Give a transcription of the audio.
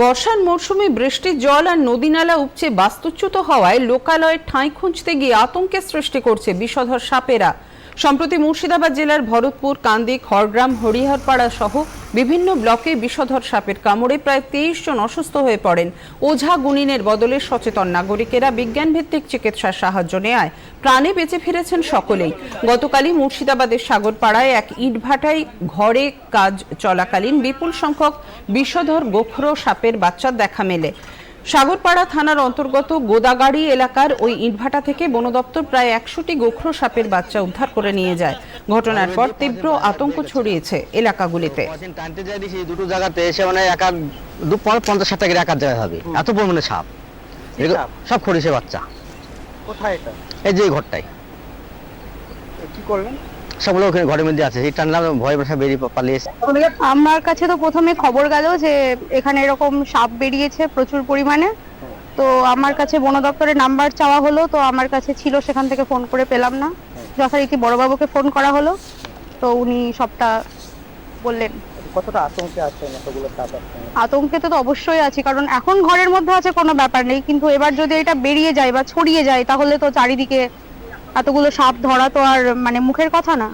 বর্ষার মরশুমে বৃষ্টির জল আর নদীনালা উপচে বাস্তুচ্যুত হওয়ায় লোকালয়ে ঠাঁই খুঁজতে গিয়ে আতঙ্কের সৃষ্টি করছে বিষধর সাপেরা। সম্প্রতি মুর্শিদাবাদ জেলার ভরতপুর, কান্দি, খড়গ্রাম, হরিহরপাড়া সহ বিভিন্ন ব্লকে বিষধর সাপের কামড়ে প্রায় তেইশ জন অসুস্থ হয়ে পড়েন। ওঝা গুনিনের বদলে সচেতন নাগরিকেরা বিজ্ঞানভিত্তিক চিকিৎসার সাহায্য নেয় প্রাণে বেঁচে ফিরেছেন সকলেই। গতকালই মুর্শিদাবাদের সাগরপাড়ায় এক ইটভাটায় ঘরে কাজ চলাকালীন বিপুল সংখ্যক বিষধর গোখরো সাপের বাচ্চার দেখা মেলে। সাগরপাড়া থানার অন্তর্গত গোদাগাড়ি এলাকার ওই ইটভাটা থেকে বন দপ্তর প্রায় একশোটি গোখরো সাপের বাচ্চা উদ্ধার করে নিয়ে যায়। ঘটনার পর তীব্র আতঙ্ক ছড়িয়েছে এলাকাগুলিতে। টানতে যাই দিছি দুটো জায়গাতে এসে মানে এক দু পঞ্চাশ ষাট টাকা এক এক জায়গায় হবে। এত পরিমাণে সাপ। সব খরিসে বাচ্চা। কোথায় এটা? এই যে ঘরটাই। কি করলেন? সবগুলো ওখানে ঘরের মধ্যে আছে। এই টানলাম ভয় বসা বেরিয়ে পা- পালিয়ে এসে। আমার কাছে তো প্রথমে খবর গেল যে এখানে এরকম সাপ বেরিয়েছে প্রচুর পরিমাণে। তো আমার কাছে বন দপ্তরের নাম্বার চাওয়া হলো তো আমার কাছে ছিল সেখান থেকে ফোন করে পেলাম না। যথারীতি বড়বাবুকে ফোন করা হলো তো উনি সবটা বললেন। কতটা আতঙ্কে আছেন এতগুলো আতঙ্কে তো অবশ্যই আছি কারণ এখন ঘরের মধ্যে আছে কোনো ব্যাপার নেই কিন্তু এবার যদি এটা বেরিয়ে যায় বা ছড়িয়ে যায় তাহলে তো চারিদিকে এতগুলো সাপ ধরা তো আর মানে মুখের কথা না।